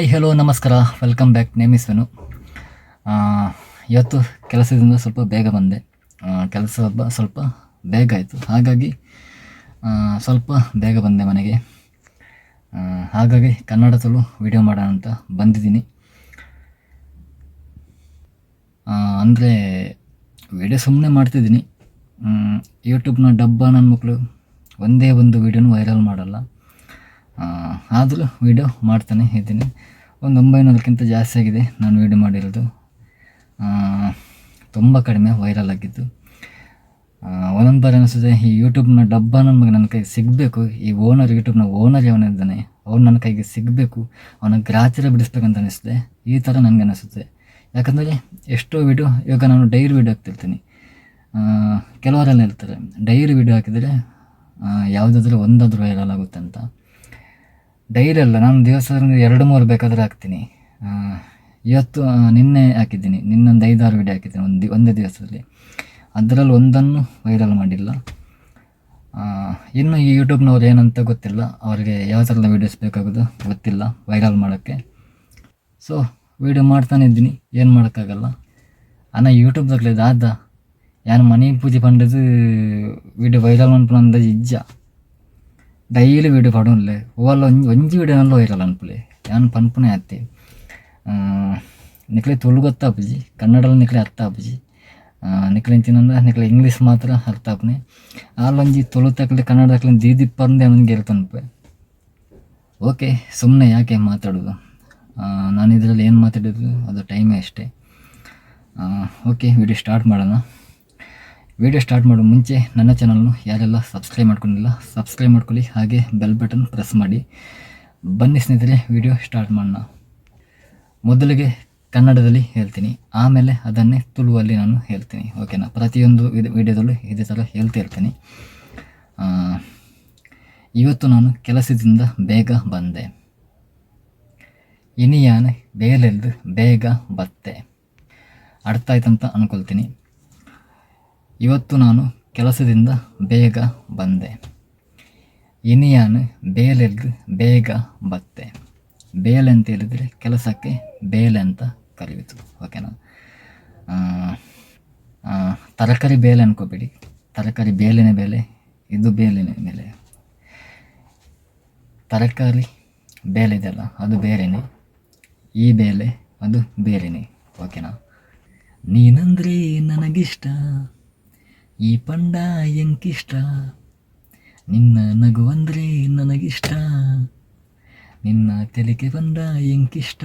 Hi hello ನಮಸ್ಕಾರ. Welcome back ನೇಮಿಸ್ವೆನು ಇವತ್ತು ಕೆಲಸದಿಂದ ಸ್ವಲ್ಪ ಬೇಗ ಬಂದೆ. ಕೆಲಸ ಸ್ವಲ್ಪ ಬೇಗ ಆಯಿತು. ಹಾಗಾಗಿ ಸ್ವಲ್ಪ ಬೇಗ ಬಂದೆ ಮನೆಗೆ. ಹಾಗಾಗಿ ಕನ್ನಡದಲ್ಲೂ ವಿಡಿಯೋ ಮಾಡೋಣ ಅಂತ ಬಂದಿದ್ದೀನಿ. ಅಂದರೆ ವಿಡಿಯೋ ಸುಮ್ಮನೆ ಮಾಡ್ತಿದ್ದೀನಿ. ಯೂಟ್ಯೂಬ್ನ ಡಬ್ಬ ನನ್ನ ಮಕ್ಕಳು ಒಂದೇ ಒಂದು ವೀಡಿಯೋನು ವೈರಲ್ ಮಾಡಲ್ಲ. ಆದರೂ ವೀಡಿಯೋ ಮಾಡ್ತಾನೆ ಇದ್ದೀನಿ. ಒಂದು ಒಂಬೈನೂರಕ್ಕಿಂತ ಜಾಸ್ತಿ ಆಗಿದೆ ನಾನು ವೀಡಿಯೋ ಮಾಡಿರೋದು. ತುಂಬ ಕಡಿಮೆ ವೈರಲ್ ಆಗಿದ್ದು. ಒಂದೊಂದು ಬಾರಿ ಅನಿಸುತ್ತೆ, ಈ ಯೂಟ್ಯೂಬ್ನ ಡಬ್ಬ ನಮಗೆ ಮಗ ನನ್ನ ಕೈಗೆ ಸಿಗಬೇಕು, ಈ ಓನರ್ ಯೂಟ್ಯೂಬ್ನ ಓನರ್ ಯಾವನಿದ್ದಾನೆ ಅವ್ನು ನನ್ನ ಕೈಗೆ ಸಿಗಬೇಕು, ಅವನ ಗ್ರಾಚಾರ ಬಿಡಿಸ್ಬೇಕಂತ ಅನಿಸುತ್ತೆ. ಈ ಥರ ನನಗೆ ಅನಿಸುತ್ತೆ. ಯಾಕಂದರೆ, ಎಷ್ಟೋ ವೀಡಿಯೋ ಇವಾಗ ನಾನು ಡೈರಿ ವೀಡಿಯೋ ಹಾಕ್ತಿರ್ತೀನಿ. ಕೆಲವರೆಲ್ಲ ಇರ್ತಾರೆ ಡೈರಿ ವೀಡಿಯೋ ಹಾಕಿದರೆ ಯಾವುದಾದ್ರೂ ಒಂದಾದರೂ ವೈರಲ್ ಆಗುತ್ತೆ ಅಂತ. ಡೈರಿ ಅಲ್ಲ, ನಾನು ದಿವಸ ಎರಡು ಮೂರು ಬೇಕಾದರೆ ಹಾಕ್ತೀನಿ. ಇವತ್ತು ನಿನ್ನೆ ಹಾಕಿದ್ದೀನಿ, ನಿನ್ನೊಂದು ಐದಾರು ವಿಡಿಯೋ ಹಾಕಿದ್ದೀನಿ ಒಂದು ಒಂದೇ ದಿವಸದಲ್ಲಿ. ಅದರಲ್ಲಿ ಒಂದನ್ನು ವೈರಲ್ ಮಾಡಿಲ್ಲ. ಇನ್ನು ಈ ಯೂಟ್ಯೂಬ್ನವ್ರು ಏನಂತ ಗೊತ್ತಿಲ್ಲ, ಅವರಿಗೆ ಯಾವ ಥರದ ವೀಡಿಯೋಸ್ ಬೇಕಾಗೋದು ಗೊತ್ತಿಲ್ಲ ವೈರಲ್ ಮಾಡೋಕ್ಕೆ. ಸೊ ವೀಡಿಯೋ ಮಾಡ್ತಾನೆ ಇದ್ದೀನಿ, ಏನು ಮಾಡೋಕ್ಕಾಗಲ್ಲ. ಅನ್ನ ಯೂಟ್ಯೂಬ್ದಾಗಲೇ ದಾದ ಯಾರು ಮನೆ ಪೂಜೆ ಪಂಡದು ವೀಡಿಯೋ ವೈರಲ್ ಮಾಡ್ಬಂದ ಇಜ್ಜ. ಡೈಲಿ ವೀಡಿಯೋ ಪಡೋನ್ಲೆ ಹೋಗಲ್ಲ ಒಂಜಿ ಒಂಜಿ ವೀಡಿಯೋನಲ್ಲ ಹೋಗಲ್ಲ ಅನ್ಪುಲೆ ಯಾನ್ ಪನ್ಪುನೆ ಅತ್ತೆ ನಿಕ್ಲೆ ತುಳು ಗೊತ್ತಾಪುಜಿ ಕನ್ನಡಲ್ಲಿ ನಿಕ್ಲೆ ಅರ್ಥ ಆಪುಜಿ ನಿಕ್ಲೆ ತಿನ್ನಂದ ನಿಕ್ಲೆ ಇಂಗ್ಲೀಷ್ ಮಾತ್ರ ಅರ್ಥ ಆಪುನೆ ಆಲೊಂಜಿ ತುಳು ತಕ್ಕಲೆ ಕನ್ನಡ ತಕ್ಕಲೆ ದೀದಿಪ್ಪಂದೆ ಅವನಿಗೆ ಹೇಳ್ತಾನಪ್ಪೆ ಓಕೆ ಸುಮ್ಮನೆ ಯಾಕೆ ಮಾತಾಡೋದು ನಾನು ಇದರಲ್ಲಿ ಏನು ಮಾತಾಡಿದ್ರು ಅದು ಟೈಮೇ ಅಷ್ಟೇ ಓಕೆ ವಿಡಿಯೋ ಸ್ಟಾರ್ಟ್ ಮಾಡೋಣ ವಿಡಿಯೋ ಸ್ಟಾರ್ಟ್ ಮಾಡೋ ಮುಂಚೆ ನನ್ನ ಚಾನಲ್ನು ಯಾರೆಲ್ಲ ಸಬ್ಸ್ಕ್ರೈಬ್ ಮಾಡ್ಕೊಂಡಿಲ್ಲ ಸಬ್ಸ್ಕ್ರೈಬ್ ಮಾಡ್ಕೊಳ್ಳಿ, ಹಾಗೆ ಬೆಲ್ ಬಟನ್ ಪ್ರೆಸ್ ಮಾಡಿ. ಬನ್ನಿ ಸ್ನೇಹಿತರೆ, ವಿಡಿಯೋ ಸ್ಟಾರ್ಟ್ ಮಾಡೋಣ. ಮೊದಲಿಗೆ ಕನ್ನಡದಲ್ಲಿ ಹೇಳ್ತೀನಿ. ಆಮೇಲೆ ಅದನ್ನೇ ತುಳುವಲ್ಲಿ ನಾನು ಹೇಳ್ತೀನಿ. ಓಕೆನಾ ಪ್ರತಿಯೊಂದು ವಿಡ್- ವಿಡಿಯೋದಲ್ಲೂ ಇದೇ ಥರ ಹೇಳ್ತಾ ಇರ್ತೀನಿ. ಇವತ್ತು ನಾನು ಕೆಲಸದಿಂದ ಬೇಗ ಬಂದೆ. ಇನಿಯಾನೆ ಬೇಲೆಲ್ದು ಬೇಗ ಬತ್ತೆ. ಅರ್ಥ ಆಯ್ತಂತ ಅನ್ಕೊಳ್ತೀನಿ. ಇವತ್ತು ನಾನು ಕೆಲಸದಿಂದ ಬೇಗ ಬಂದೆ. ಇನಿಯಾನು ಬೇಲೆಲ್ದು ಬೇಗ ಬತ್ತೆ. ಬೇಲೆ ಅಂತ ಹೇಳಿದರೆ ಕೆಲಸಕ್ಕೆ ಬೇಲೆ ಅಂತ ಕರೆಯಿತು ಓಕೆನಾ ತರಕಾರಿ ಬೇಲೆ ಅನ್ಕೋಬೇಡಿ. ತರಕಾರಿ ಬೇಲಿನ ಬೇಲೆ, ಇದು ಬೇಲಿನ ಮೇಲೆ ತರಕಾರಿ ಬೇಲೆ ಇದೆಯಲ್ಲ, ಅದು ಬೇರೆನೇ. ಈ ಬೇಲೆ, ಅದು ಬೇರೆನೇ ಓಕೆನಾ ನೀನಂದ್ರೆ ನನಗಿಷ್ಟ. ಈ ಪಂಡ ಎಂಕಿಷ್ಟ? ನಿನ್ನ ನಗು ಅಂದ್ರೆ ನನಗಿಷ್ಟ. ನಿನ್ನ ತೆಲಿಕೆ ಬಂದ ಎಂಕಿಷ್ಟ?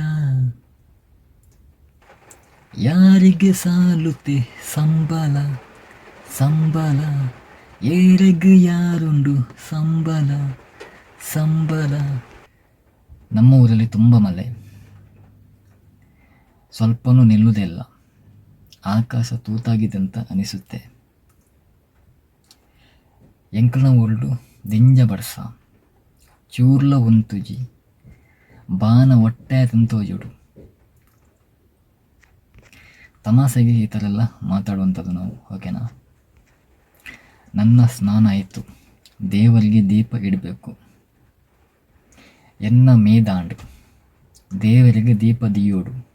ಯಾರಿಗೆ ಸಾಲುತ್ತೆ ಸಂಬಳ ಸಂಬಳ ಏರೆಗ್ ಯಾರುಂಡು ಸಂಬಳ ಸಂಬಳ ನಮ್ಮ ಊರಲ್ಲಿ ತುಂಬ ಮಳೆ ಸ್ವಲ್ಪನೂ ನಿಲ್ಲುವುದೇ ಇಲ್ಲ. ಆಕಾಶ ತೂತಾಗಿದೆ ಅಂತ ಅನಿಸುತ್ತೆ. ಎಂಕಲ್ನ ಉರುಡು ದಿಂಜ ಬರ್ಸ. ಚೂರ್ಲ ಒಂತುಜಿ, ಬಾನ ಹೊಟ್ಟೆ ತಂತೋಜುಡು ತಮಾಸೆಗೆ ಈ ಥರ ಎಲ್ಲ ಮಾತಾಡುವಂಥದ್ದು ನಾವು, ಓಕೆನಾ? ನನ್ನ ಸ್ನಾನ ಆಯಿತು. ದೇವರಿಗೆ ದೀಪ ಇಡಬೇಕು. ಎನ್ನ ಮೇದಾಂಡು ದೇವರಿಗೆ ದೀಪ ದಿಯೋಡು.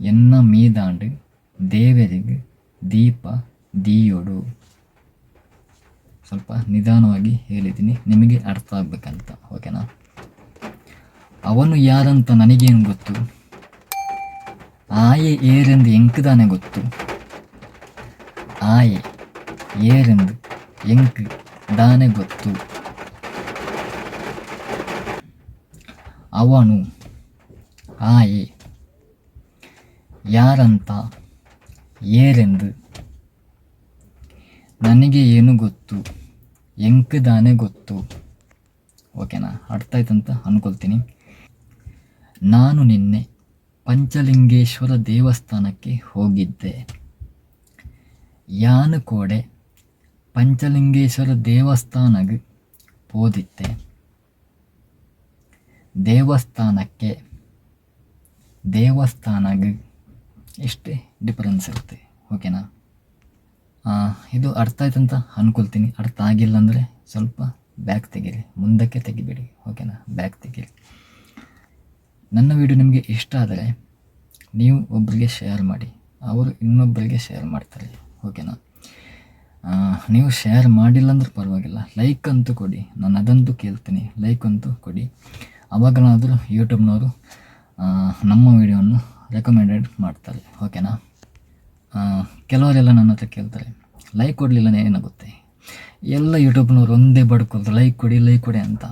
ಎನ್ನ ಮೀದಾಂಡು ದೇವರಿಗೆ ದೀಪ ದೀಯೋಡು. ಸ್ವಲ್ಪ ನಿಧಾನವಾಗಿ ಹೇಳಿದ್ದೀನಿ. ನಿಮಗೆ ಅರ್ಥ ಆಗ್ಬೇಕಂತ, ಓಕೆನಾ? ಅವನು ಯಾರಂತ ನನಗೇನು ಗೊತ್ತು? ಆಯೆ ಏರೆಂದು ಎಂಕದಾನೆ ಗೊತ್ತು? ಆಯೆ ಏರೆಂದು ಎಂಕ್ ದಾನೆ ಗೊತ್ತು? ಅವನು ಆಯೆ ಯಾರಂತ ಏರೆಂದು ನನಗೆ ಏನು ಗೊತ್ತು? ಎಂಕದಾನೆ ಗೊತ್ತು. ಓಕೆನಾ? ಅರ್ಥ ಆಯ್ತಂತ ಅನ್ಕೊಳ್ತೀನಿ. ನಾನು ನಿನ್ನೆ ಪಂಚಲಿಂಗೇಶ್ವರ ದೇವಸ್ಥಾನಕ್ಕೆ ಹೋಗಿದ್ದೆ. ಯಾನು ಕೋಡೆ ಪಂಚಲಿಂಗೇಶ್ವರ ದೇವಸ್ಥಾನಗೆ ಓದಿದ್ದೆ ದೇವಸ್ಥಾನಕ್ಕೆ ದೇವಸ್ಥಾನಗೆ ಇಷ್ಟೇ ಡಿಫರೆನ್ಸ್ ಇರುತ್ತೆ. ಓಕೆನಾ? ಇದು ಅರ್ಥ ಆಯ್ತಂತ ಅನ್ಕೊಳ್ತೀನಿ. ಅರ್ಥ ಆಗಿಲ್ಲ ಅಂದರೆ ಸ್ವಲ್ಪ ಬ್ಯಾಕ್ ತೆಗೀರಿ. ಮುಂದಕ್ಕೆ ತೆಗಿಬೇಡಿ. ಓಕೆನಾ ಬ್ಯಾಕ್ ತೆಗೀರಿ. ನನ್ನ ವಿಡಿಯೋ ನಿಮಗೆ ಇಷ್ಟ ಆದರೆ ನೀವು ಒಬ್ಬರಿಗೆ ಶೇರ್ ಮಾಡಿ. ಅವರು ಇನ್ನೊಬ್ಬರಿಗೆ ಶೇರ್ ಮಾಡ್ತಾರೆ. ಓಕೆನಾ ನೀವು ಶೇರ್ ಮಾಡಿಲ್ಲ ಅಂದ್ರೆ ಪರವಾಗಿಲ್ಲ. ಲೈಕ್ ಅಂತೂ ಕೊಡಿ. ನಾನು ಅದಂತೂ ಕೇಳ್ತೀನಿ. ಲೈಕ್ ಅಂತೂ ಕೊಡಿ. ಅವಾಗನಾದರೂ ಯೂಟ್ಯೂಬ್ನವರು ನಮ್ಮ ವಿಡಿಯೋವನ್ನು ರೆಕಮೆಂಡೆಡ್ ಮಾಡ್ತಾರೆ. ಓಕೆನಾ ಕೆಲವರೆಲ್ಲ ನನ್ನ ಹತ್ರ ಕೇಳ್ತಾರೆ ಲೈಕ್ ಕೊಡಲಿಲ್ಲ ಏನಾಗುತ್ತೆ? ಎಲ್ಲ ಯೂಟ್ಯೂಬ್ನವ್ರು ಒಂದೇ ಬಡ್ಕೊಳ್ತಾರೆ ಲೈಕ್ ಕೊಡಿ ಲೈಕ್ ಕೊಡಿ ಅಂತ.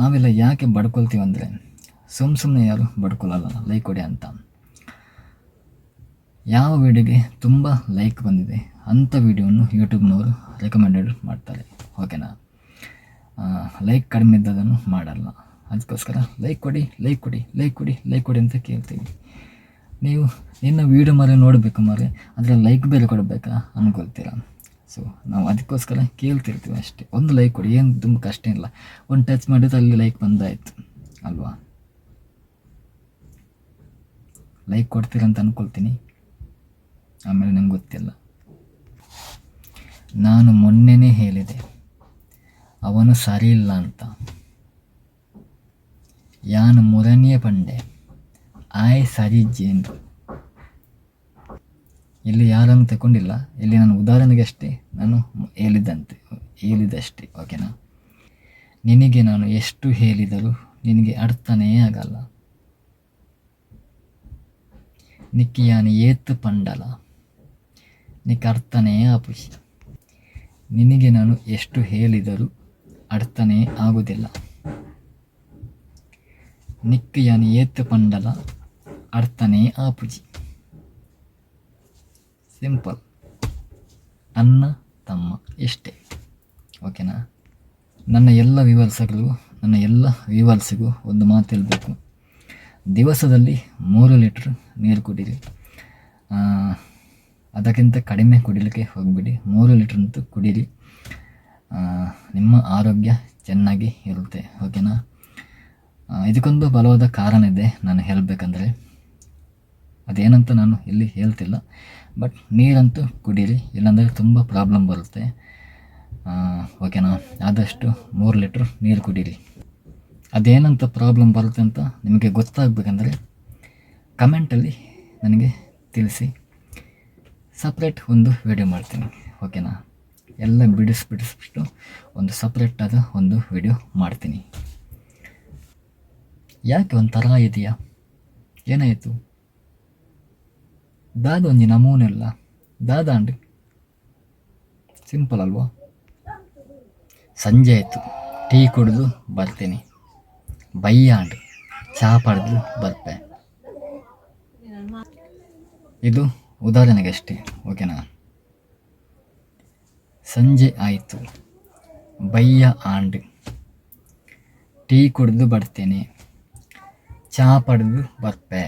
ನಾವೆಲ್ಲ ಯಾಕೆ ಬಡ್ಕೊಳ್ತೀವಿ ಅಂದರೆ ಸುಮ್ಮ ಸುಮ್ಮನೆ ಯಾರು ಬಡ್ಕೊಳ್ಳಲ್ಲ ಲೈಕ್ ಕೊಡಿ ಅಂತ. ಯಾವ ವಿಡಿಯೋಗೆ ತುಂಬ ಲೈಕ್ ಬಂದಿದೆ ಅಂಥ ವಿಡಿಯೋವನ್ನು ಯೂಟ್ಯೂಬ್ನವರು ರೆಕಮೆಂಡೆಡ್ ಮಾಡ್ತಾರೆ ಓಕೆನಾ ಲೈಕ್ ಕಡಿಮೆ ಇದ್ದದನ್ನು ಮಾಡಲ್ಲ. ಅದಕ್ಕೋಸ್ಕರ ಲೈಕ್ ಕೊಡಿ ಲೈಕ್ ಕೊಡಿ ಲೈಕ್ ಕೊಡಿ ಲೈಕ್ ಕೊಡಿ ಅಂತ ಕೇಳ್ತೀವಿ. ನೀವು ನಿನ್ನ ವೀಡಿಯೋ ಮರೆ ನೋಡಬೇಕು ಮರೆ ಅದರ ಲೈಕ್ ಬೇರೆ ಕೊಡಬೇಕಾ ಅಂದ್ಕೊಳ್ತೀರ ಸೊ ನಾವು ಅದಕ್ಕೋಸ್ಕರ ಕೇಳ್ತಿರ್ತೀವಿ ಅಷ್ಟೇ. ಒಂದು ಲೈಕ್ ಕೊಡಿ, ಏನು ತುಂಬ ಕಷ್ಟ ಇಲ್ಲ. ಒಂದು ಟಚ್ ಮಾಡಿದ್ರೆ ಅಲ್ಲಿ ಲೈಕ್ ಬಂದಾಯಿತು, ಅಲ್ವಾ? ಲೈಕ್ ಕೊಡ್ತೀರಂತ ಅಂದ್ಕೊಳ್ತೀನಿ ಆಮೇಲೆ ನಂಗೆ ಗೊತ್ತಿಲ್ಲ. ನಾನು ಮೊನ್ನೆನೇ ಹೇಳಿದೆ, ಅವನು ಸರಿ ಇಲ್ಲ ಅಂತ. ಯಾನು ಮೂರನೆಯ ಪಂಡೆ. ಆಯ್ ಸರಿ ಜೇನ್ ಇಲ್ಲಿ ಯಾರನ್ನು ತಗೊಂಡಿಲ್ಲ ಇಲ್ಲಿ ನಾನು ಉದಾಹರಣೆಗೆ ಅಷ್ಟೇ ನಾನು ಹೇಳಿದ್ದಂತೆ ಹೇಳಿದಷ್ಟೇ ಓಕೆನಾ ನಿನಗೆ ನಾನು ಎಷ್ಟು ಹೇಳಿದರೂ ನಿನಗೆ ಅರ್ಥನೇ ಆಗಲ್ಲ. ನಿಕ್ಕಿಯಾನಿ ಏತು ಪಂಡಲ. ನಿಕ್ಕ ಅರ್ಥನೇ ಆಪುಷಿ ನಿನಗೆ ನಾನು ಎಷ್ಟು ಹೇಳಿದರೂ ಅರ್ಥನೇ ಆಗುವುದಿಲ್ಲ ನಿಕ್ಕಿಯಾನಿ ಏತು ಪಂಡಲ. ಅರ್ಥನೇ ಆಪುಜಿ ಸಿಂಪಲ್ ಅನ್ನ, ತಮ್ಮ ಇಷ್ಟೇ ಓಕೆನಾ ನನ್ನ ಎಲ್ಲ ವಿವರ್ಸಗಳಿಗೂ ನನ್ನ ಎಲ್ಲ ವಿವರ್ಸಿಗೂ ಒಂದು ಮಾತು ಹೇಳಬೇಕು. ದಿವಸದಲ್ಲಿ ಮೂರು ಲೀಟ್ರ್ ನೀರು ಕುಡೀರಿ. ಅದಕ್ಕಿಂತ ಕಡಿಮೆ ಕುಡಿಲಿಕ್ಕೆ ಹೋಗಬೇಡಿ. ಮೂರು ಲೀಟ್ರ್ ಅಂತೂ ಕುಡೀರಿ. ನಿಮ್ಮ ಆರೋಗ್ಯ ಚೆನ್ನಾಗಿ ಇರುತ್ತೆ. ಓಕೆನಾ ಇದಕ್ಕೊಂದು ಬಲವಾದ ಕಾರಣ ಇದೆ ನಾನು ಹೇಳಬೇಕಂದ್ರೆ. ಅದೇನಂತ ನಾನು ಇಲ್ಲಿ ಹೇಳ್ತಿಲ್ಲ. ಬಟ್ ನೀರಂತೂ ಕುಡೀರಿ, ಇಲ್ಲಾಂದರೆ ತುಂಬ ಪ್ರಾಬ್ಲಮ್ ಬರುತ್ತೆ. ಓಕೆನಾ ಆದಷ್ಟು ಮೂರು ಲೀಟ್ರ್ ನೀರು ಕುಡೀರಿ. ಅದೇನಂತ ಪ್ರಾಬ್ಲಮ್ ಬರುತ್ತೆ ಅಂತ ನಿಮಗೆ ಗೊತ್ತಾಗಬೇಕಂದ್ರೆ ಕಮೆಂಟಲ್ಲಿ ನನಗೆ ತಿಳಿಸಿ. ಸಪ್ರೇಟ್ ಒಂದು ವಿಡಿಯೋ ಮಾಡ್ತೀನಿ ಓಕೆನಾ ಎಲ್ಲ ಬಿಡಿಸಿ ಬಿಡಿಸ್ಬಿಟ್ಟು ಒಂದು ಸಪ್ರೇಟಾದ ಒಂದು ವಿಡಿಯೋ ಮಾಡ್ತೀನಿ. ಯಾಕೆ ಒಂಥರ ಇದೆಯಾ? ಏನಾಯಿತು? ದಾದ ಒಂಜಿ ನಮೂನೆಲ್ಲ ದಾದ ಅಂಡ್ರಿ ಸಿಂಪಲ್ ಅಲ್ವಾ ಸಂಜೆ ಆಯಿತು ಟೀ ಕುಡಿದು ಬರ್ತೀನಿ ಬಯ್ಯಾಂಡು ಚಹಾ ಪಡೆದು ಬರ್ಪೆ ಇದು ಉದಾಹರಣೆಗೆ ಅಷ್ಟೇ ಓಕೆನಾ ಸಂಜೆ ಆಯಿತು ಬಯ್ಯ ಆಂಡ್ ಟೀ ಕುಡಿದು ಬರ್ತೀನಿ ಚಹಾ ಪಡೆದು ಬರ್ಪೆ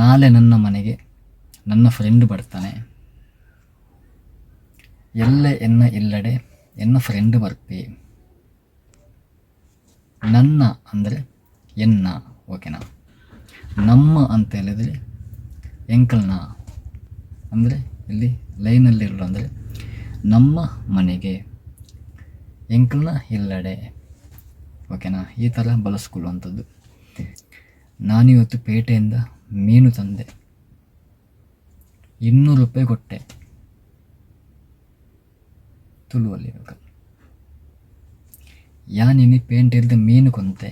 ನಾಳೆ ನನ್ನ ಮನೆಗೆ ನನ್ನ ಫ್ರೆಂಡ್ ಬರ್ತಾನೆ. ಎಲ್ಲ ಎನ್ನ ಇಲ್ಲಡೆ ಎನ್ನ ಫ್ರೆಂಡ್ ಬರ್ತಿ. ನನ್ನ ಅಂದರೆ ಎನ್ನ ಓಕೆನಾ ನಮ್ಮ ಅಂತ ಹೇಳಿದರೆ ಎಂಕಲ್ನ ಅಂದರೆ ಇಲ್ಲಿ ಲೈನಲ್ಲಿರೋ ಅಂದರೆ ನಮ್ಮ ಮನೆಗೆ ಎಂಕಲ್ನ ಇಲ್ಲಡೆ ಓಕೆನಾ ಈ ಥರ ಬಳಸ್ಕೊಳ್ಳುವಂಥದ್ದು ನಾನಿವತ್ತು ಪೇಟೆಯಿಂದ ಮೀನು ತಂದೆ ಇನ್ನೂರು ರೂಪಾಯಿ ಕೊಟ್ಟೆ ತುಳುವಲ್ಲಿ ಇವಾಗ ಯಾನಿನಿ ಪೇಂಟ್ ಇಲ್ಲದೆ ಮೀನು ಕೊಂತೆ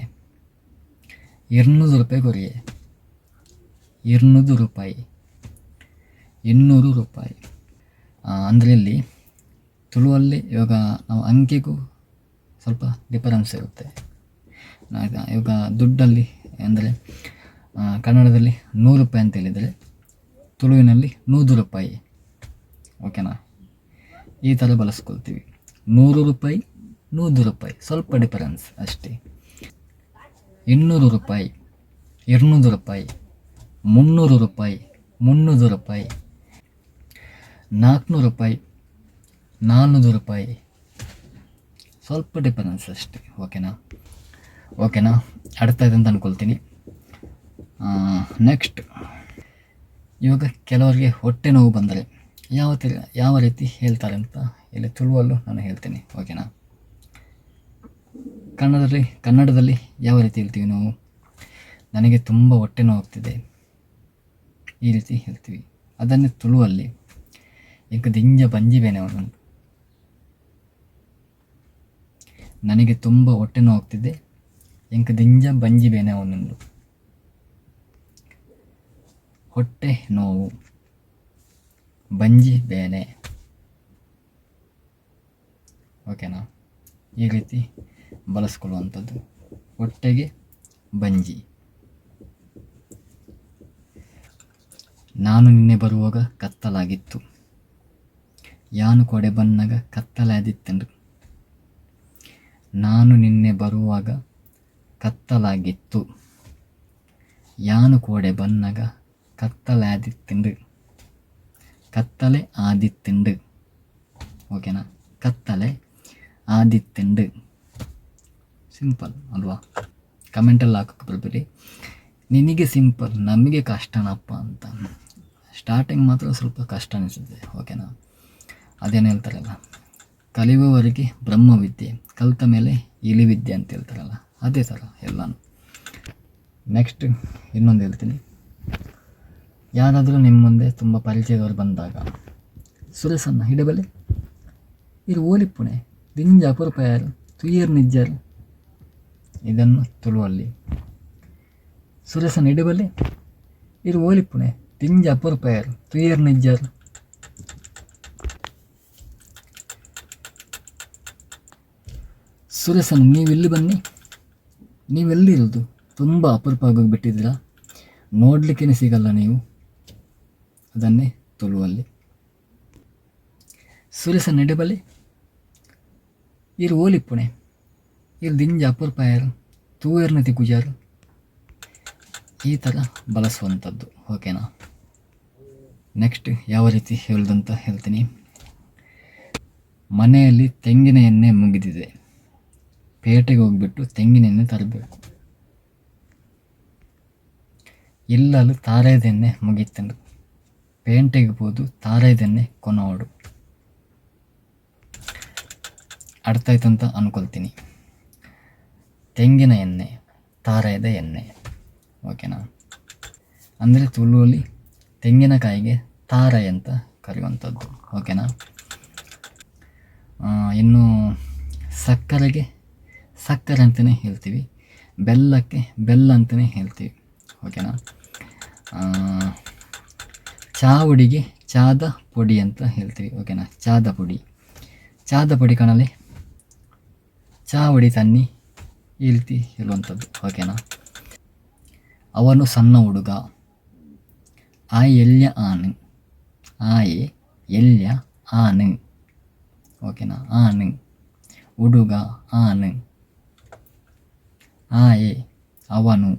ഇരുന്നൂറ് ರೂಪಾಯಿ ಕೊರಿಯೆ ഇരുന്നൂറ് ರೂಪಾಯಿ ಇನ್ನೂರು ರೂಪಾಯಿ ಅಂದರೆ ಇಲ್ಲಿ ತುಳುವಲ್ಲಿ ಇವಾಗ ನಾವು ಅಂಕಿಗೂ ಸ್ವಲ್ಪ ಡಿಫರೆನ್ಸ್ ಇರುತ್ತೆ ನಾ- ಇವಾಗ ದುಡ್ಡಲ್ಲಿ ಅಂದರೆ ಕನ್ನಡದಲ್ಲಿ ನೂರು ರೂಪಾಯಿ ಅಂತ ಹೇಳಿದರೆ ತುಳುವಿನಲ್ಲಿ ನೂರು ರೂಪಾಯಿ ಓಕೆನಾ ಈ ಥರ ಬಳಸ್ಕೊಳ್ತೀವಿ. ನೂರು ರೂಪಾಯಿ ನೂರು ರೂಪಾಯಿ ಸ್ವಲ್ಪ ಡಿಫರೆನ್ಸ್ ಅಷ್ಟೇ. ಇನ್ನೂರು ರೂಪಾಯಿ ಎರಡುನೂರು ರೂಪಾಯಿ ಮುನ್ನೂರು ರೂಪಾಯಿ ಮುನ್ನೂರು ರೂಪಾಯಿ ನಾಲ್ಕುನೂರು ರೂಪಾಯಿ ನಾನ್ನೂರು ರೂಪಾಯಿ ಸ್ವಲ್ಪ ಡಿಫರೆನ್ಸ್ ಅಷ್ಟೇ ಓಕೆನಾ ಓಕೆನಾ ಅಡ್ತಾಯಿದೆ ಅಂತ ಅಂದ್ಕೊಳ್ತೀನಿ ನೆಕ್ಸ್ಟ್ ಇವಾಗ ಕೆಲವರಿಗೆ ಹೊಟ್ಟೆ ನೋವು ಬಂದರೆ ಯಾವ ತಿ ಯಾವ ರೀತಿ ಹೇಳ್ತಾರೆ ಅಂತ ಇಲ್ಲಿ ತುಳುವಲ್ಲೂ ನಾನು ಹೇಳ್ತೀನಿ, ಓಕೆನಾ? ಕನ್ನಡದಲ್ಲಿ ಕನ್ನಡದಲ್ಲಿ ಯಾವ ರೀತಿ ಹೇಳ್ತೀವಿ ನಾವು? ನನಗೆ ತುಂಬ ಹೊಟ್ಟೆ ನೋವಾಗ್ತಿದೆ ಈ ರೀತಿ ಹೇಳ್ತೀವಿ. ಅದನ್ನೇ ತುಳುವಲ್ಲಿ ಈಗ ದಿಂಜ ಬಂಜಿ ಬೇನೆ ಅವನುಂಟು ನನಗೆ ತುಂಬ ಹೊಟ್ಟೆ ನೋವಾಗ್ತಿದೆ ಎಂಕ ದಿಂಜ ಬಂಜಿ ಬೇನೆ ಹೊಟ್ಟೆ ನೋವು. ಬಂಜಿ ಬೇನೆ. ಓಕೆನಾ? ಈ ರೀತಿ ಬಳಸ್ಕೊಳ್ಳುವಂಥದ್ದು. ಹೊಟ್ಟೆಗೆ ಬಂಜಿ. ನಾನು ನಿನ್ನೆ ಬರುವಾಗ ಕತ್ತಲಾಗಿತ್ತು. ಯಾನು ಕೊಡೆ ಬಂದಾಗ ಕತ್ತಲಾದಿತ್ತೆಂದು. ನಾನು ನಿನ್ನೆ ಬರುವಾಗ ಕತ್ತಲಾಗಿತ್ತು. ಯಾನು ಕೋಡೆ ಬನ್ನಾಗ ಕತ್ತಲಾದಿತ್ತಂಡು ಕತ್ತಲೆ ಆದಿತ್ತಂಡು ಓಕೆನಾ? ಕತ್ತಲೆ ಆದಿತ್ತಂಡು ಸಿಂಪಲ್ ಅಲ್ವಾ? ಕಮೆಂಟಲ್ಲಿ ಹಾಕೋಕ್ಕೆ ಬರಬೇಡಿ. ನಿನಗೆ ಸಿಂಪಲ್ ನಮಗೆ ಕಷ್ಟನಪ್ಪ ಅಂತ. ಸ್ಟಾರ್ಟಿಂಗ್ ಮಾತ್ರ ಸ್ವಲ್ಪ ಕಷ್ಟ ಅನಿಸುತ್ತೆ. ಓಕೆನಾ? ಅದೇನು ಹೇಳ್ತಾರಲ್ಲ? ಕಲಿಯುವವರೆಗೆ ಬ್ರಹ್ಮವಿದ್ಯೆ, ಕಲಿತ ಮೇಲೆ ಇಲಿವಿದ್ಯೆ ಅಂತ ಹೇಳ್ತಾರಲ್ಲ, ಅದೇ ಥರ ಎಲ್ಲನೂ. ನೆಕ್ಸ್ಟ್ ಇನ್ನೊಂದು ಹೇಳ್ತೀನಿ. ಯಾರಾದರೂ ನಿಮ್ಮ ಮುಂದೆ ತುಂಬ ಪರಿಚಯದವರು ಬಂದಾಗ, ಸುರೇಶನ್ನ ಹಿಡಬಲೆ ಇರು ಓಲಿಪ್ಪುಣೆ ದಿಂಜ ಅಪರೂಪಯಾರು ತುಯ್ಯರು ನಿಜ್ಜರು. ಇದನ್ನು ತುಳುವಲ್ಲಿ. ಸುರೇಶನ್ ಹಿಡಬಲೆ ಇರು ಓಲಿಪ್ಪುಣೆ ದಿಂಜ ಅಪರೂಪಯಾರು ತುಯ್ಯರು ನಿಜ್ಜರು. ಸುರೇಶನ್ ನೀವೆಲ್ಲಿ ಬನ್ನಿ. ನೀವೆಲ್ಲಿರೋದು ತುಂಬ ಅಪರೂಪ ಆಗೋಗ್ಬಿಟ್ಟಿದ್ದೀರಾ ನೋಡಲಿಕ್ಕೇ ಸಿಗಲ್ಲ ನೀವು. ಅದನ್ನೇ ತುಳುವಲ್ಲಿ. ಸುರೇಶ ನಡೆಬಲ್ಲಿ ಇರು ಓಲಿಪ್ಪುಣೆ ಇರು ದಿಂಜ ಅಪೂರ್ಪಾಯರು ತೂವೇರ್ನ ಕುಜಾರು ಈ ಥರ ಬಳಸುವಂಥದ್ದು ಓಕೆನಾ ನೆಕ್ಸ್ಟ್ ಯಾವ ರೀತಿ ಹೇಳೋದಂತ ಹೇಳ್ತೀನಿ. ಮನೆಯಲ್ಲಿ ತೆಂಗಿನ ಎಣ್ಣೆ ಮುಗಿದಿದೆ. ಪೇಟೆಗೆ ಹೋಗ್ಬಿಟ್ಟು ತೆಂಗಿನ ಎಣ್ಣೆ ತರಬೇಕು. ಇಲ್ಲಲು ತಾರೆಯದೆಣ್ಣೆ ಮುಗಿತಂಡು ಪೇಂಟೆಗೆ ತಾರೈದನ್ನೇ ಕೊನೋಡು ಅರ್ಥ ಅಂತ ಅನ್ಕೊಳ್ತೀನಿ. ತೆಂಗಿನ ಎಣ್ಣೆ ತಾರಾಯದ ಎಣ್ಣೆ. ಓಕೆನಾ? ಅಂದರೆ ತುಳುವಲ್ಲಿ ತೆಂಗಿನಕಾಯಿಗೆ ತಾರೆ ಅಂತ ಕರೆಯುವಂಥದ್ದು. ಓಕೆನಾ? ಇನ್ನು ಸಕ್ಕರೆಗೆ ಸಕ್ಕರೆ ಅಂತಲೇ ಹೇಳ್ತೀವಿ. ಬೆಲ್ಲಕ್ಕೆ ಬೆಲ್ಲ ಅಂತಲೇ ಹೇಳ್ತೀವಿ. ಓಕೆನಾ? ಚಾವುಡಿಗೆ ಚಾದ ಪುಡಿ ಅಂತ ಹೇಳ್ತೀವಿ ಓಕೆನಾ ಚಾದ ಪುಡಿ. ಚಾದ ಪುಡಿ ಕಣಲೆ ಚಾವುಡಿ ತನ್ನಿ ರೀತಿ ಹೇಳುವಂಥದ್ದು ಓಕೆನಾ ಅವನು ಸಣ್ಣ ಹುಡುಗ. ಆ ಎಲ್ಯ ಆನು ಆಯೆ ಎಲ್ಯ ಆನು ಓಕೆನಾ ಆನು, ಹುಡುಗ ಆನು ಆಯೆ ಅವನು,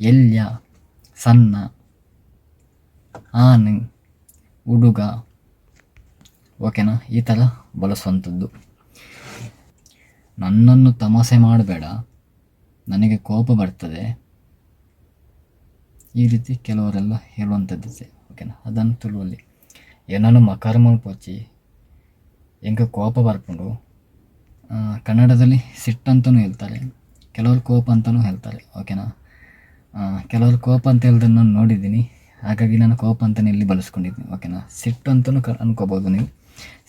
ಎಲ್ಯ ಸಣ್ಣ ಆನು ಹುಡುಗ ಓಕೆನಾ? ಈ ಥರ ಬಳಸುವಂಥದ್ದು. ನನ್ನನ್ನು ತಮಾಸೆ ಮಾಡಬೇಡ. ನನಗೆ ಕೋಪ ಬರ್ತದೆ. ಈ ರೀತಿ ಕೆಲವರೆಲ್ಲ ಹೇಳುವಂಥದ್ದಿದೆ. ಓಕೆನಾ? ಅದನ್ನು ತುಳುವಲ್ಲಿ. ಏನನ್ನು ಮಕರ ಪೋಚಿ. ಹೆಂಗೆ ಕೋಪ ಬರ್ಕೊಂಡು ಕನ್ನಡದಲ್ಲಿ ಸಿಟ್ಟಂತನೂ ಹೇಳ್ತಾರೆ. ಕೆಲವರು ಕೋಪ ಅಂತಲೂ ಹೇಳ್ತಾರೆ. ಓಕೆನಾ? ಕೆಲವರು ಕೋಪ ಅಂತ ಹೇಳ್ದನ್ನು ನಾನು ನೋಡಿದ್ದೀನಿ. ಹಾಗಾಗಿ ನಾನು ಕೋಪ ಅಂತಲೇ ಇಲ್ಲಿ ಬಳಸ್ಕೊಂಡಿದ್ದೀನಿ ಓಕೆನಾ ಸಿಟ್ಟು ಅಂತಲೂ ಕ ಅನ್ಕೋಬೋದು ನೀವು.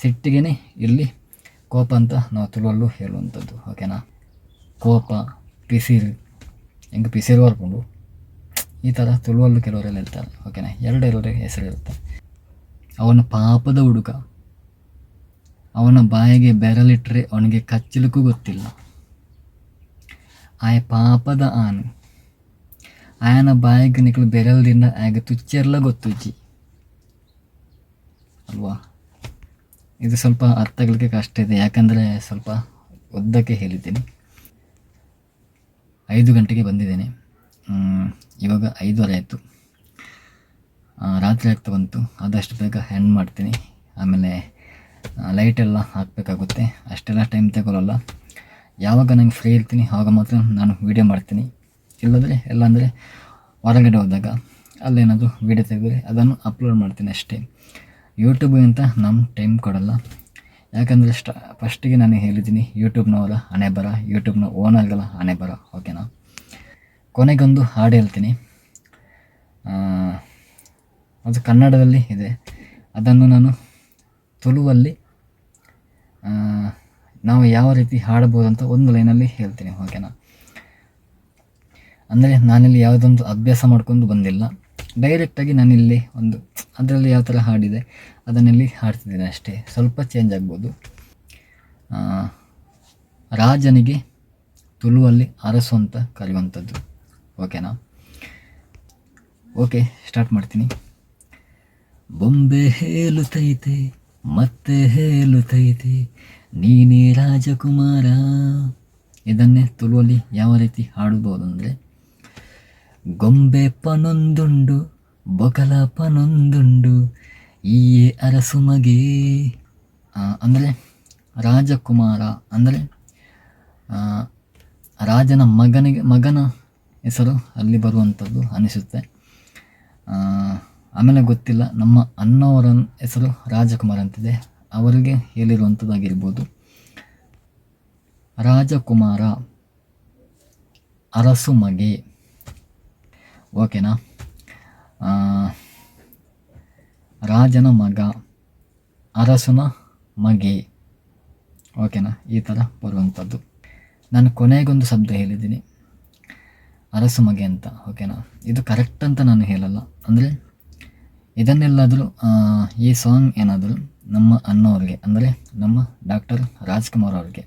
ಸಿಟ್ಟಿಗೆ ಇಲ್ಲಿ ಕೋಪ ಅಂತ ನಾವು ತುಳುವಲ್ಲೂ ಹೇಳುವಂಥದ್ದು ಓಕೆನಾ ಕೋಪ, ಪಿಸಿರು, ಹೆಂಗೆ ಪಿಸಿರು ಬರ್ಕೊಂಡು ಈ ಥರ ತುಳುವಲ್ಲೂ ಕೆಲವರೆಲ್ಲ ಇರ್ತಾರೆ ಓಕೆನಾ ಎರಡು ಎರಡು ಹೆಸರು ಇರುತ್ತೆ ಅವನ ಪಾಪದ ಹುಡುಗ, ಅವನ ಬಾಯಿಗೆ ಬೆರಲಿಟ್ಟರೆ ಅವನಿಗೆ ಕಚ್ಚಲಿಕ್ಕೂ ಗೊತ್ತಿಲ್ಲ. ಆಯ ಪಾಪದ ಆನು. ಆಯನ ಬಾಯಿಗೆ ನಿಕ್ಳು ಬೆರಳದಿಂದ ಆಗ ತುಚ್ಚೆಲ್ಲ ಗೊತ್ತುಚ್ಚಿ. ಅಲ್ವಾ? ಇದು ಸ್ವಲ್ಪ ಅರ್ಥಗಳಿಗೆ ಕಷ್ಟ ಇದೆ. ಯಾಕಂದರೆ ಸ್ವಲ್ಪ ಉದ್ದಕ್ಕೆ ಹೇಳಿದ್ದೀನಿ. ಐದು ಗಂಟೆಗೆ ಬಂದಿದ್ದೇನೆ. ಇವಾಗ ಐದುವರೆ ಆಯಿತು. ರಾತ್ರಿ ಆಗ್ತಾ ಬಂತು. ಆದಷ್ಟು ಬೇಗ ಹ್ಯಾಂಡ್ ಮಾಡ್ತೀನಿ. ಆಮೇಲೆ ಲೈಟೆಲ್ಲ ಹಾಕಬೇಕಾಗುತ್ತೆ. ಅಷ್ಟೆಲ್ಲ ಟೈಮ್ ತಗೊಳ್ಳಲ್ಲ ಯಾವಾಗ ನಂಗೆ ಫ್ರೀ ಇರ್ತೀನಿ, ಆವಾಗ ಮಾತ್ರ ನಾನು ವೀಡಿಯೋ ಮಾಡ್ತೀನಿ. ಇಲ್ಲಂದರೆ, ಇಲ್ಲಾಂದರೆ ಹೊರಗಡೆ ಹೋದಾಗ ಅಲ್ಲೇನಾದರೂ ವೀಡಿಯೋ ತೆಗೆದರೆ ಅದನ್ನು ಅಪ್ಲೋಡ್ ಮಾಡ್ತೀನಿ ಅಷ್ಟೇ. ಯೂಟ್ಯೂಬ್ಗಿಂತ ನಮ್ಮ ಟೈಮ್ ಕೊಡಲ್ಲ. ಯಾಕಂದರೆ ಸ್ಟ ಫಸ್ಟಿಗೆ ನಾನು ಹೇಳಿದ್ದೀನಿ ಯೂಟ್ಯೂಬ್ನವರ ಹಣೆ ಬರ ಯೂಟ್ಯೂಬ್ನ ಓನರ್ಗಳ ಹಣೆ ಬರ ಓಕೆನಾ ಕೊನೆಗೊಂದು ಹಾಡು ಹೇಳ್ತೀನಿ. ಅದು ಕನ್ನಡದಲ್ಲಿ ಇದೆ. ಅದನ್ನು ನಾನು ತುಳುವಲ್ಲಿ ನಾವು ಯಾವ ರೀತಿ ಹಾಡಬಹುದು ಅಂತ ಒಂದು ಲೈನಲ್ಲಿ ಹೇಳ್ತೀನಿ ಓಕೆನಾ ಅಂದರೆ ನಾನಿಲ್ಲಿ ಯಾವುದೊಂದು ಅಭ್ಯಾಸ ಮಾಡ್ಕೊಂಡು ಬಂದಿಲ್ಲ. ಡೈರೆಕ್ಟಾಗಿ ನಾನಿಲ್ಲಿ ಒಂದು ಅದರಲ್ಲಿ ಯಾವ ಥರ ಹಾಡಿದೆ ಅದನ್ನಲ್ಲಿ ಹಾಡ್ತಿದ್ದೀನಿ ಅಷ್ಟೇ. ಸ್ವಲ್ಪ ಚೇಂಜ್ ಆಗ್ಬೋದು. ರಾಜನಿಗೆ ತುಳುವಲ್ಲಿ ಅರಸು ಅಂತ ಕರೆಯುವಂಥದ್ದು. ಓಕೆನಾ ಓಕೆ ಸ್ಟಾರ್ಟ್ ಮಾಡ್ತೀನಿ. ಬೊಂಬೆ ಹೇಳುತ್ತೈತೆ ಮತ್ತೆ ಹೇಳುತ್ತೈತೆ ನೀನೇ ರಾಜಕುಮಾರ. ಇದನ್ನೇ ತುಳುವಲ್ಲಿ ಯಾವ ರೀತಿ ಹಾಡಬಹುದು ಅಂದರೆ ಗೊಂಬೆ ಪನೊಂದುಂಡು ಬೊಕಲ ಪನೊಂದುಂಡು, ಈಯೇ ಅರಸು ಮಗೆ. ಅಂದರೆ ರಾಜಕುಮಾರ, ಅಂದರೆ ರಾಜನ ಮಗನಿಗೆ, ಮಗನ ಹೆಸರು ಅಲ್ಲಿ ಬರುವಂಥದ್ದು ಅನಿಸುತ್ತೆ. ಆಮೇಲೆ ಗೊತ್ತಿಲ್ಲ, ನಮ್ಮ ಅನ್ನವರ ಹೆಸರು ರಾಜಕುಮಾರ್ ಅಂತಿದೆ. ಅವರಿಗೆ ಹೇಳಿರುವಂಥದ್ದಾಗಿರ್ಬೋದು. ರಾಜಕುಮಾರ, ಅರಸು ಮಗೆ. ಓಕೆನಾ? ರಾಜನ ಮಗ, ಅರಸನ ಮಗೆ. ಓಕೆನಾ? ಈ ಥರ ಬರುವಂಥದ್ದು. ನಾನು ಕೊನೆಗೊಂದು ಶಬ್ದ ಹೇಳಿದ್ದೀನಿ. ಅರಸು ಮಗೆ ಅಂತ, ಓಕೆನಾ? ಇದು ಕರೆಕ್ಟ್ ಅಂತ ನಾನು ಹೇಳಲ್ಲ. ಅಂದರೆ, ಇದನ್ನೆಲ್ಲಾದರೂ ಈ ಸಾಂಗ್ ಏನಾದರೂ ನಮ್ಮ ಅನ್ನೋರಿಗೆ ಅಂದರೆ ನಮ್ಮ ಡಾಕ್ಟರ್ ರಾಜ್ಕುಮಾರ್ ಅವ್ರಿಗೆ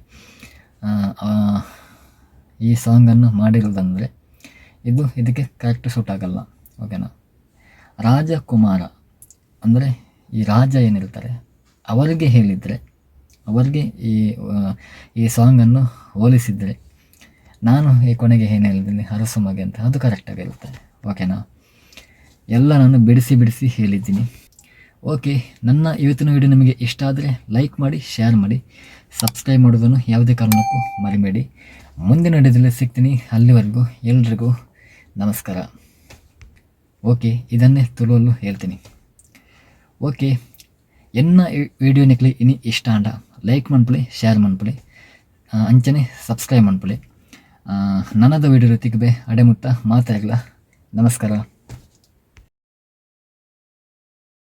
ಈ ಸಾಂಗನ್ನು ಮಾಡಿರೋದಂದರೆ ಇದು ಇದಕ್ಕೆ ಕರೆಕ್ಟ್ ಸೂಟ್ ಆಗಲ್ಲ ಓಕೆನಾ ರಾಜಕುಮಾರ, ಅಂದರೆ ಈ ರಾಜ ಏನಿರ್ತಾರೆ, ಅವರಿಗೆ ಹೇಳಿದರೆ, ಅವರಿಗೆ ಈ ಈ ಸಾಂಗನ್ನು ಹೋಲಿಸಿದರೆ, ನಾನು ಈ ಕೊನೆಗೆ ಏನು ಹೇಳಿದ್ದೀನಿ ಹರಸು ಮಗೆ ಅಂತ, ಅದು ಕರೆಕ್ಟಾಗಿ ಇರುತ್ತೆ ಓಕೆನಾ ಎಲ್ಲ ನಾನು ಬಿಡಿಸಿ ಬಿಡಿಸಿ ಹೇಳಿದ್ದೀನಿ. ಓಕೆ ನನ್ನ ಇವತ್ತಿನ ವಿಡಿಯೋ ನಿಮಗೆ ಇಷ್ಟ ಆದರೆ ಲೈಕ್ ಮಾಡಿ ಶೇರ್ ಮಾಡಿ ಸಬ್ಸ್ಕ್ರೈಬ್ ಮಾಡೋದನ್ನು ಯಾವುದೇ ಕಾರಣಕ್ಕೂ ಮರಿಬೇಡಿ. ಮುಂದಿನ ವಿಡಿಯೋದಲ್ಲಿ ಸಿಗ್ತೀನಿ, ಅಲ್ಲಿವರೆಗೂ, ಎಲ್ರಿಗೂ ನಮಸ್ಕಾರ. ಓಕೆ, ಇದನ್ನೇ ತುಳುವಲು ಹೇಳ್ತೀನಿ. ಓಕೆ, ಎನ್ನ ವಿಡಿಯೋ ನಿಕ್ಲಿ ಇನಿ ಇಷ್ಟ ಅಂಡ, ಲೈಕ್ ಮಾಡ್ಬಿಡಿ ಶೇರ್ ಮಾಡ್ಬಿಡಿ ಅಂಚನೆ ಸಬ್ಸ್ಕ್ರೈಬ್ ಮಾಡ್ಬಿಡಿ ನನ್ನದು ವಿಡಿಯೋ ತಿಗ್ಬೆ ಅಡೆಮುತ್ತ ಮಾತಾಗಲ್ಲ ನಮಸ್ಕಾರ.